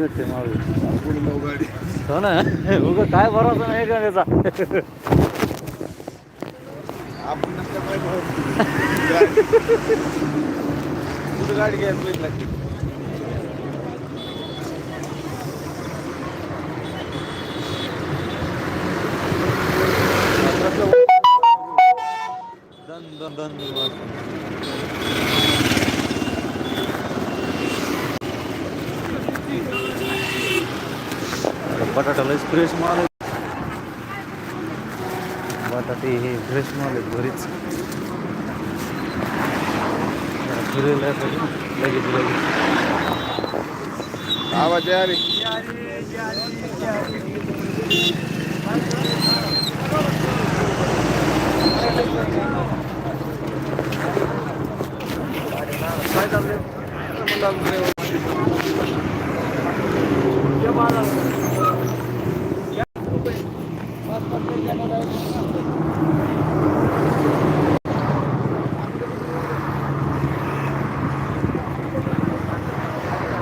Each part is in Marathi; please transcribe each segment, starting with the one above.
भेटते गाडी. हो ना? उगं काय भरोसा नाही का त्याचा? गाडी घ्यायला लागते बटाटा लयच फ्रेश माल आहे बटाटे हे फ्रेश माल आहेत घरीच जरा फिरायला यायला पाहिजे ना, लगेच लगेच आवाज आहे अरे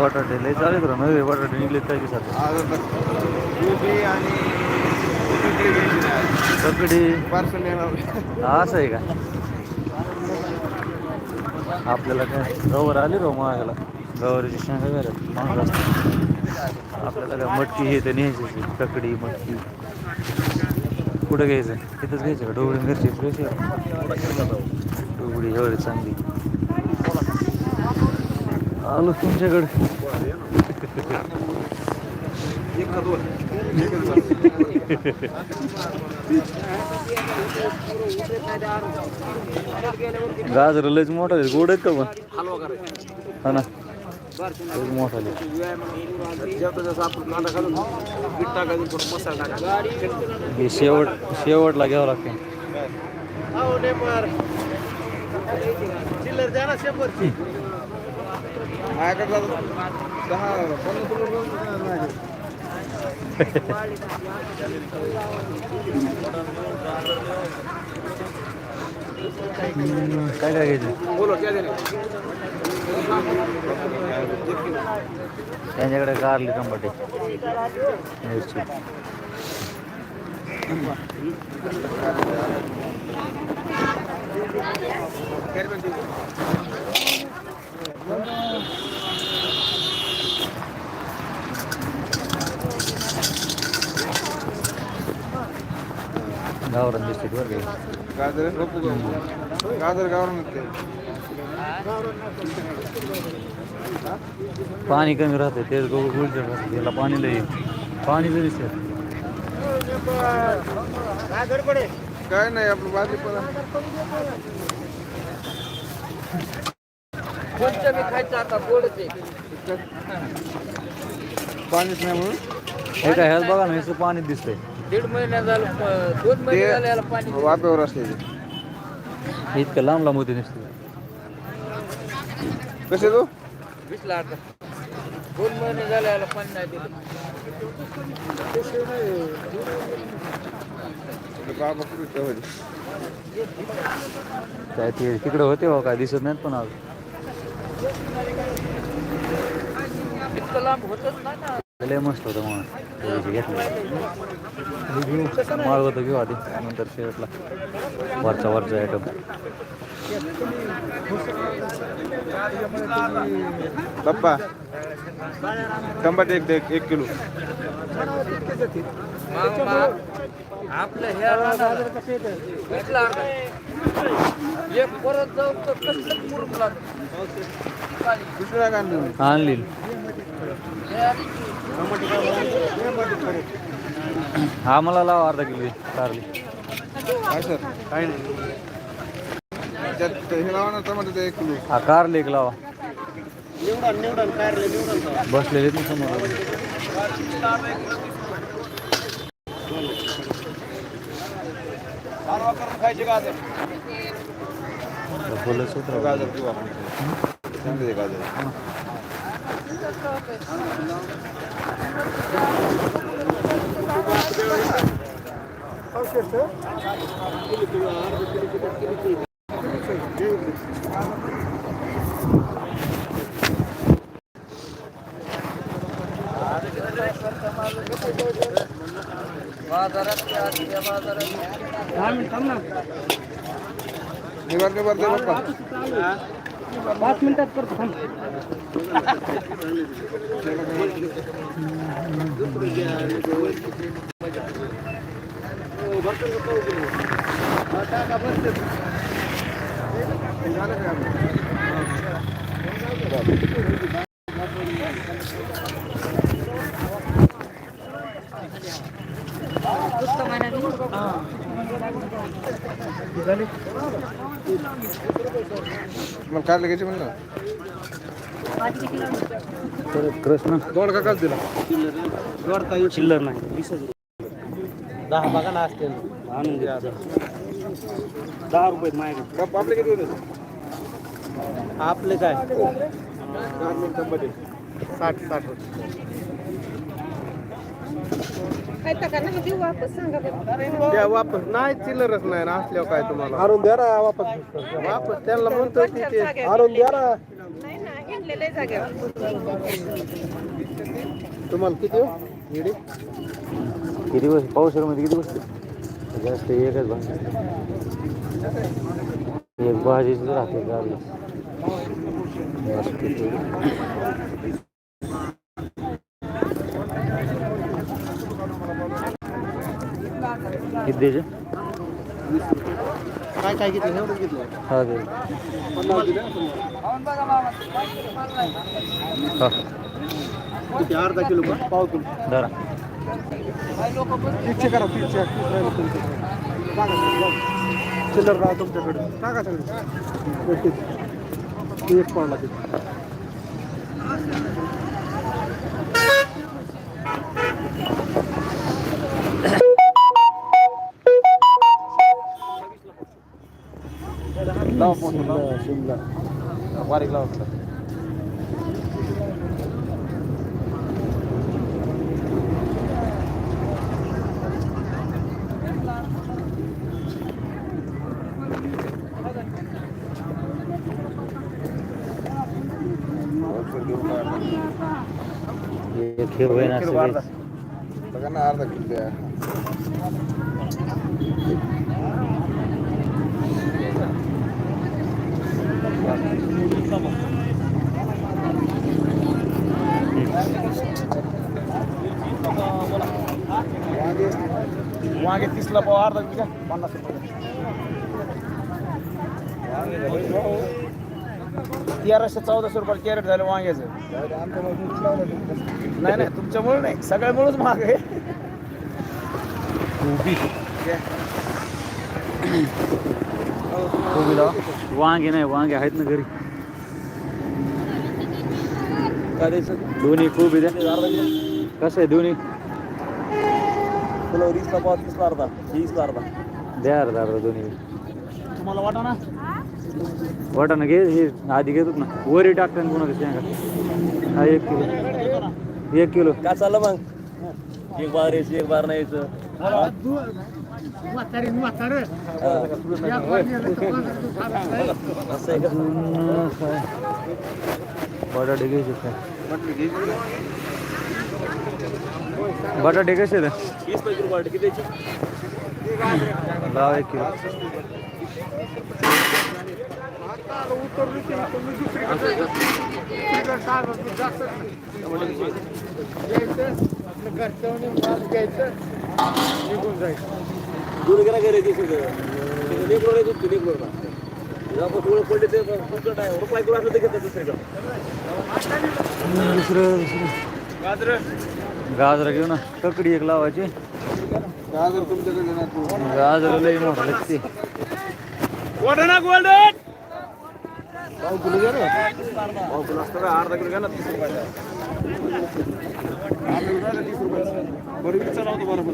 बटाटे लय चालेल राव नवे बटाटे निघले आता गोबी आणि. सगळी पार्सल असं आहे का? आपल्याला काय गवर आली राव मागायला? गवारीची शेंगा घरात महाग असते आपल्याला काय मटकी हे ते न्यायची ककडी मटकी. कुठं घ्यायचं? तिथंच घ्यायचं का? ढोबळी मिरची फ्रेश आहे ढोबळी एवढी चांगली. आलो तुमच्याकडे. गाजर लयच मोठा आहे. गोड आहेत का पण? हा ना. लयच मोठा हे शेवट शेवटला घ्यावं लागते. चिल्लर द्या ना शंभरची माझ्याकडे दहा पन्नास रुपये माझ्याकडे. काय काय घ्यायचं बोलो क्या देणे त्यांच्याकडे कारली टमाटे मिरची गावरान दिसते बरं का गाजर रोपू गाजर गावरान ते पाणी कमी राहते तेच गहू गुलचट राहते त्याला पाणी लई पाणी जरी दिसते काय नाही आपलं बाजरी पण पाणीच नाही म्हणून. हे काय ह्याच बघा ना नुसतं पाणी दिसतंय. दीड महिना झालं प- दोन महिने झाले याला पाणी वाप्यावर असते इतकं लांब लांब होते नुसते. कसे तो? वीसला आता. दोन महिने झाले याला पाणी नाही दिलं. बाबा कुठे ठेवायचे? काय ते तिकडे होते हो काय दिसत नाहीत पण आज. इतकं लांब होतच नाही ना. लय मस्त होतं मग घेतलं. घेऊ माळ होतं घेऊ आधी नंतर शेवटला. वरचा वरचा आयटम पप्पा टमाटे एक एक एक किलो. आपलं हे. एक परत जाऊ तर कसलं आणली हे मला लावा अर्धा किलो कारली काय सर? काय नाही. त्यात हे लावा ना टमाटे एक किलो. हा कारली एक लावा. निवडा निवडा कारले निवडा बसलेले ना समोर. खायचे गाजर. होत. किंवा गाजर बाजारात या, त्या बाजारात निवार निवार दे बाप्पा पाच मिनिटात करतो थांब. मग काय लगायचे म्हणलं? कृष्ण. दोन का दिला? चिल्लर नाही. वीस दहा बघा ना असते आणून द्या दहा रुपये बाप आपले किती होते? आपले काय? साठ साठ द्या वापस. नाही चिल्लरच नाही ना असल्यावर काय तुम्हाला? आणून द्या ना वापस. वापस. त्यांना म्हणतो की ते आणून द्या ना. तुम्हाला किती हो? इडी? किती बस? पावसाळ्यामध्ये किती बसते जास्त एकच भाजी एक भाजीच राहते गाडी जास्त तेवढी. किती द्यायचे काय काय घेतलं? एवढं घेतलं. हा दे. हा. किती अर्धा किलो का? पाव किलो. धरा. तीसशे करा तीसशे. चिल्लर राहा तुमच्याकडे. टाका सगळं. ओके. ते एक पडला तिथे शिमला शिमला बारीक लावा एक हे होईना सगळे. बघा ना अर्धा किलो तीसला पाव अर्धा किलो द्या पन्नास रुपये तेराशे चौदाशे रुपये कॅरेट झालं वांग्याचं नाही नाही तुमच्यामुळे नाही सगळ्यामुळेच महाग आहे कोबीला वांगे नाही वांगे आहेत ना घरी काय दोन्ही कोबी द्या कसं आहे दोन्ही तुला वीसला पाव तीसला अर्धा. वीसला अर्धा. द्या अर्धा अर्धा दोन्ही. तुम्हाला वाटा ना? वाटाणा घे हे आधी घेतात ना. वरी टाकतात ना कोणाला शेंगा हा एक किलो. एक किलो. काय चाललं मग? एक बार यायचं एक बार नाही यायचं. असं आहे का? बटाटे घ्यायचे काय? बटाटे कसे आहेत? वीस पैकी रुपये किती लाव एक किलो. दूध गेला घरी तीस रुपये लेकरू नाही दूध लेकरू. ना आपण थोडं पडले ते फुकट आहे रुपये किलो असलं तर घेतात दुसरीकडे. दुसरं दुसरं. गाजर घेऊ ना ककडी एक लावायची. गाजर तुमच्याकडे ना गाजर लई मोठा लागते वाटा गोल्डन पाव किलो घ्या ना. पाव किलो असतं का? अर्धा किलो घ्या ना तीस रुपयाचा अर्धा किलो घ्या ना तीस रुपयाचा बरं विचारा होतो बरोबर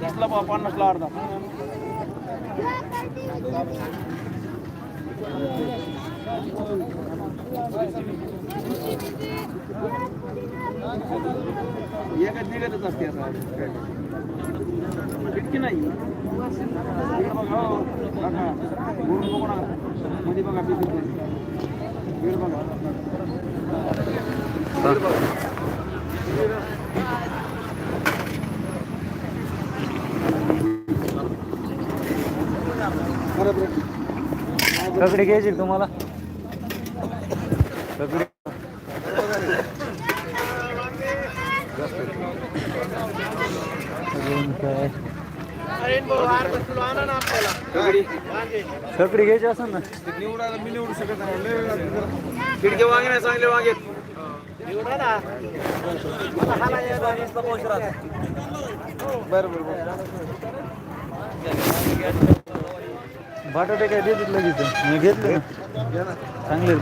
त्यातला पाव पन्नासला अर्धा. एकच निघतच असते आता. इतकी नाही. इकडं बघा, हो. काका. मध्ये बघा बघा. घ्यायची तुम्हाला? काय घ्यायची असेल ना निवडायला मी निवडू शकत नाही चांगले बटाटे काय लगेच घेतले चांगले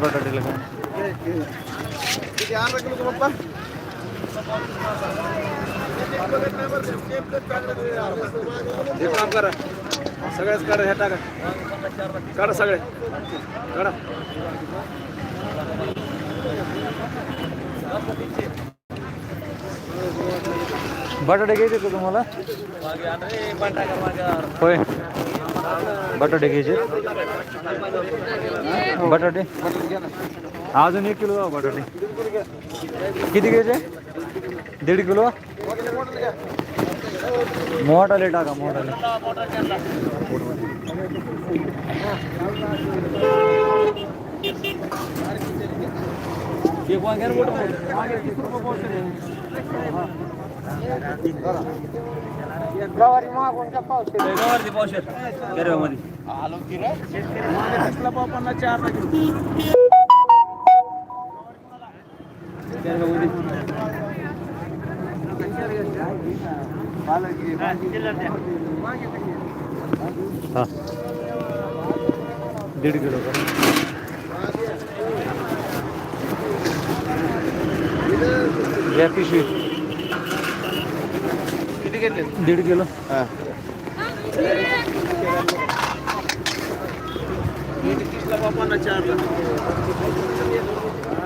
हे काम करा. सगळ्याच काढा ह्या टाका. काढा सगळे. काढा. बटाटे घ्यायचे का तुम्हाला? होय. बटाटे घ्यायचे. बटाटे. अजून एक किलो बटाटे. किती घ्यायचे दीड किलो? मोठाले टाका मोठाले. एक वांग्यानं मोठं गवारती पावशेरमध्ये कसला पाव पन्नास चार दीड किलो करा या पिशवी किती घेतले दीड किलो तीसला पाव चारला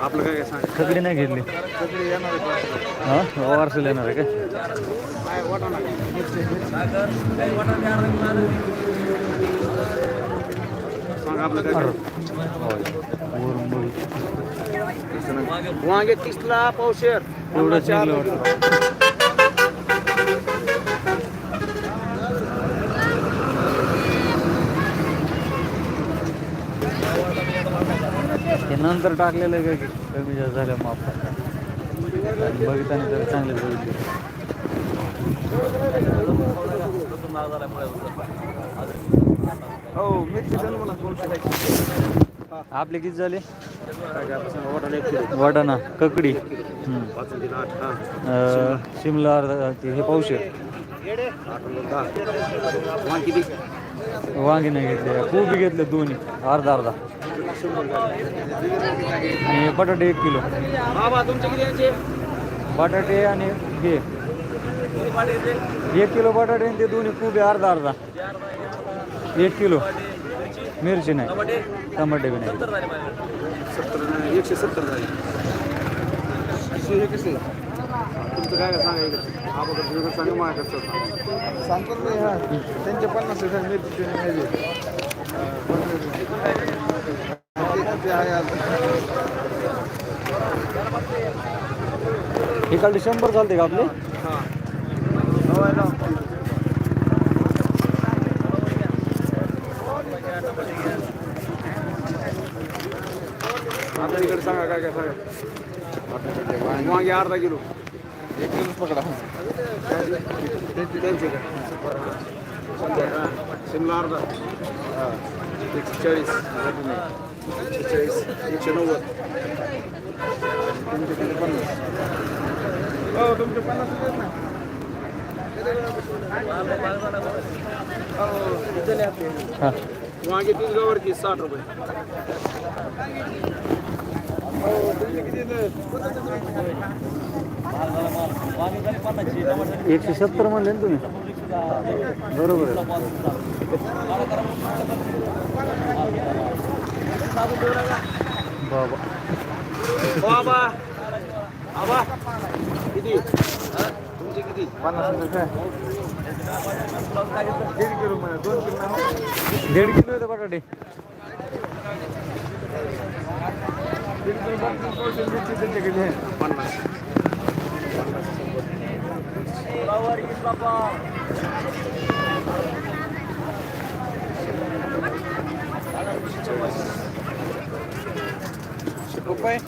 आपलं काय सांग खकडी नाही घेतली. हा? वारसेल येणार आहे काय? बघू. वांगे तीसला पावशेर. एवढं चार चांगलं वाटतं. हे नंतर टाकलेलं आहे काय कमी जास्त झाल्या माप. बघितल्याने तर चांगले बघितले. हो आपले किती झाले? वाटाणा ककडी. शिमला हे दहा. वांग नाही घेतले. कोबी घेतले दोन्ही. अर्धा अर्धा. आणि बटाटे एक किलो. बाबा तुमचे किती यांचे बटाटे आणि हे. एक किलो बटाटे आणि ते दोन्ही कोबी अर्धा अर्धा. एक किलो. मिरची नाही. टमाटे बी नाही. सत्तर नाही, एकशे सत्तर झाले. हे कसे? तुमचं काय काय सांगा इकडे अगोदर तुझं सांगा माझ्याकडचं. सांगतो त्यांचे पन्नास रुपये मिरची हे काढले शंभर चालते का आपले? आपल्या इकडे सांगा काय काय सांगा? वांगे अर्धा किलो. एक किलो पकडा त्यांचे का? हा. शिमला अर्धा. हा एकशे चाळीस एकशे चाळीस एकशे नव्वद तुमचे किती पन्नास हो तुमचे पन्नास रुपये आहेत ना हां वांगे तीस गावरती साठ रुपये एकशे सत्तर म्हणले ना तुम्ही। बरोबर आहे बाबा. बाबा. आबा किती? तुमचे किती? दीड किलो दोन किलो. दीड किलो येतं बटाटे. पन्नास. आहे पन्नास. रुपये.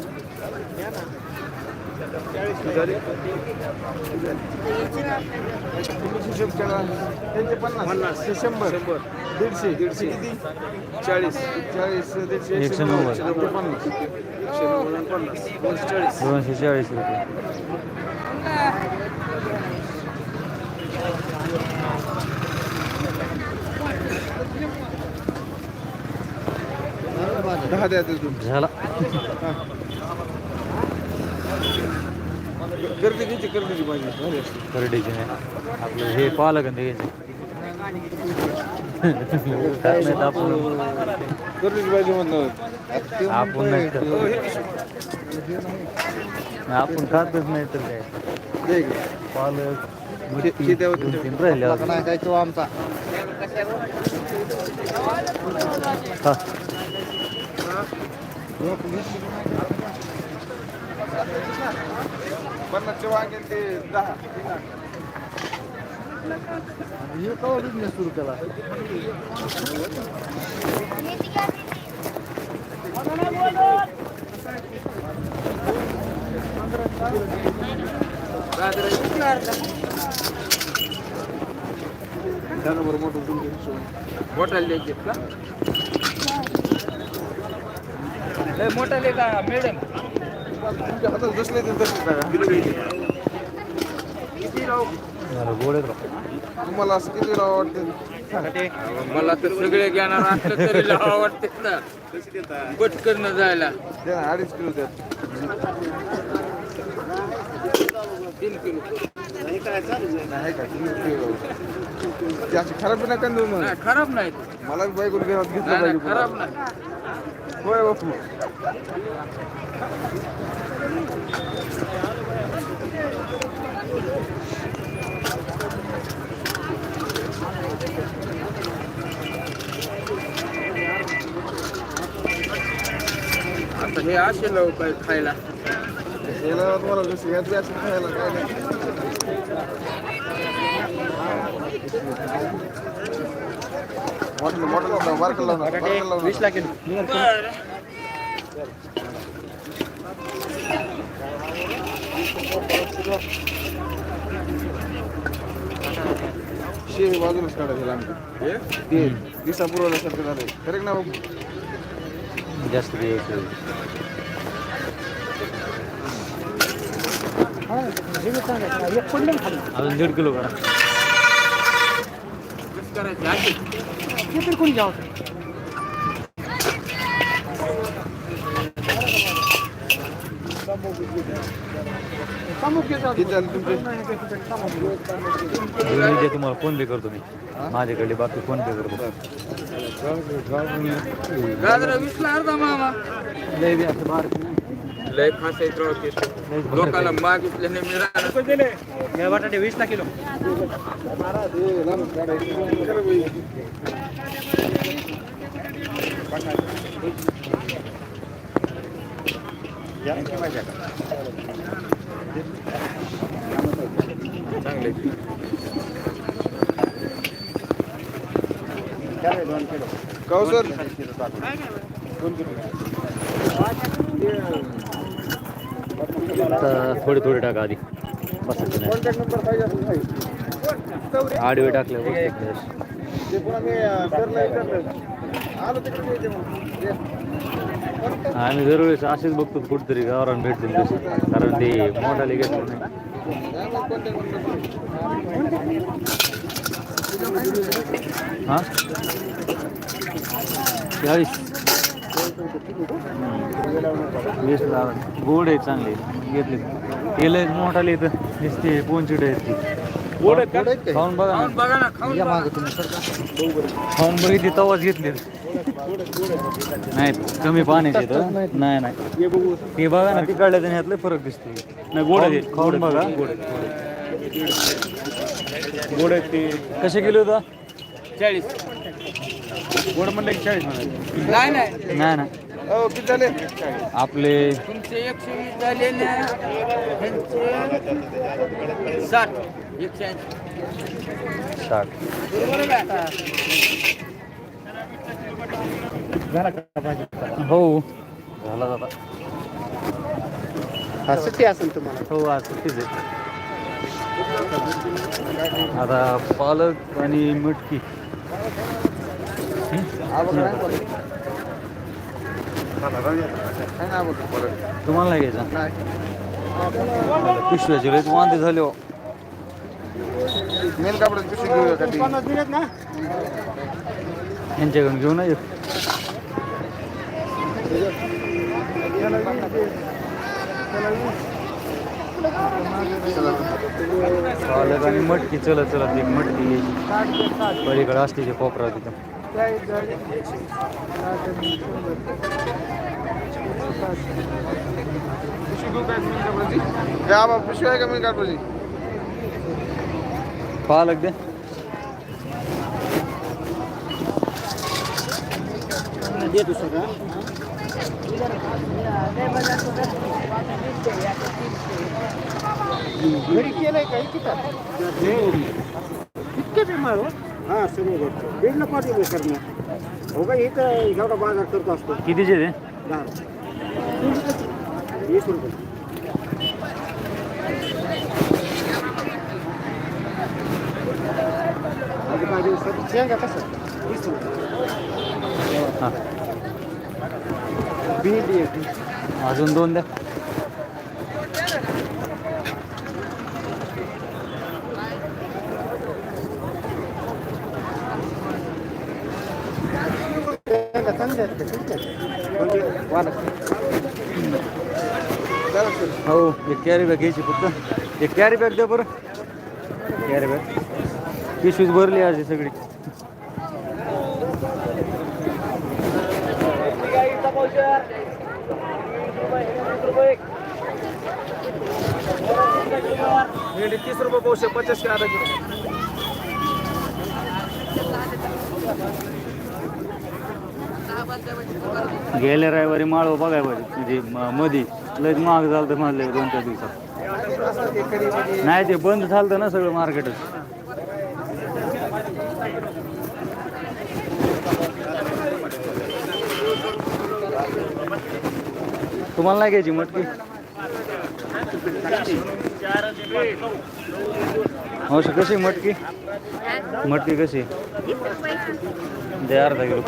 त्यांचे पन्नास. शंभर. दीडशे. दीडशे. किती? चाळीस. चाळीस दीडशे एकशे नव्वद. पन्नास एकशे नव्वद पन्नास. दोनशे चाळीस. दोनशे चाळीस रुपये. दहा द्या तुम्ही झाला गर्दी किती गर्दीची पाहिजे भारी असते. करडीचे आपलं हे पालक आणि ते घ्यायचे खात नाहीत आपण गर्दीची पाहिजे म्हणलं आपण नाही खात. हो, हे पिशवी. आपण खातच नाही तर काय दे इकडे. पालक हे- मिरची हे द्यावं दोन तीन राहिले अजून. आमचा हा. पन्नासचे वांगे आणि ते दहा हे बिझनेस सुरू केला बरं मोठं तुमच्या द्यायचे का? मॅडम तुमच्या हातात जसले ते किती राव. तुम्हाला असं किती राव वाटतं? मला तर सगळे घेणार असलं तरी लावा वाटते ना. पटकन जायला. अडीच किलो द्या. तीन किलो. खराब नका देऊ नाही खराब नाही. मला बी बायकोला घरात घेतलं नाही, नाही, पाहिजे खराब. नाही. होय बापू. आता हे असेल लोक खायला याला तुम्हाला खायला काय नाही लावणार बारकं लावणार वीस लाख शे बाजूलाच काढायचं आमचं ते दिसा पुरवल्यासारखं झालंय. करेक्ट ना बाबू? जास्त अजून दीड किलो करा. कसं करायचं किती झाले तुमचे मी जे तुम्हाला फोन पे करतो मी. माझ्याकडे बाकी फोन पे करतो. गाजरा वीसला अर्धा मामा. लय बी असं बारीक लय फास आहेत राव ते. लोकाला मागितल्याने मिळालं बटाटे वीस ला किलो. चांगले काव सर थोडे थोडे टाका आधी. बसायचं आडवे टाकले आम्ही दरवेळेस असेच बघतो कुठेतरी गावरान भेटतील कारण ते मोठाले घेतलं नाही. काय हां चाळीस वीस गोड आहे चांगले घेतले केलं मोठाले इथं दिसते पोंचिड आहेत ती खाऊन बघा ना खाऊन बघा ना खाऊन बघा. खाऊन बघितली तवाच घेतली नाही कमी पाण्याचे इथं नाही नाही. हे बघा ना तिकडल्या आणि ह्यातलं फरक दिसतो नाही गोड आहे. खाऊन बघा. गोड आहेत ते. कसे किलो होता? चाळीस. गोड म्हणलं की चाळीस नाही नाही. नाही ना हो किती झाले? आपले तुमचे एकशे वीस झाले ना ह्यांचे साठ. एकशे ऐंशी. साठ. हो. झाला दादा. हा सुट्टी असेल तुम्हाला? हो आज सुट्टीच आहे. आता पालक आणि मटकी. तुम्हाला नाही घ्यायचा? पिशव्याचे लयच वांदे झाले हो. पिशवी घेऊया का ती? यांच्याकडून घेऊ ना पालक आणि मटकी चलत चलत एक मटकी घ्यायची पलीकडे असते ते. कोपरा तिथं पिशवी का मेन कापडाची पालक दे. देतो सगळं घरी केलंय काही किती इतके बिमार हो? हां सर्व बेडला पाठवलं करणार हो का इथं एवढा बाजार करतो असतो. कितीचे ते दहा. वीस रुपये. शेंगा कसं? वीस रुपये. हां. अजून दोन द्या. हो एक कॅरी बॅग घ्यायची फक्त. एक कॅरी बॅग द्या बरं. कॅरी बॅग पिशवीच भरली आज सगळी. भेंडी तीस रुपये पावशे पचास का किलो गेल्या रविवारी माळव बघाय पाहिजे. म्हणजे मधी. लयच महाग झालं तर म्हणलं दोन चार दिवसात. नाही ते बंद झालं ना सगळं मार्केटच तुम्हाला नाही घ्यायची मटकी? हो कशी मटकी? मटकी कशी? दे अर्धा किलो.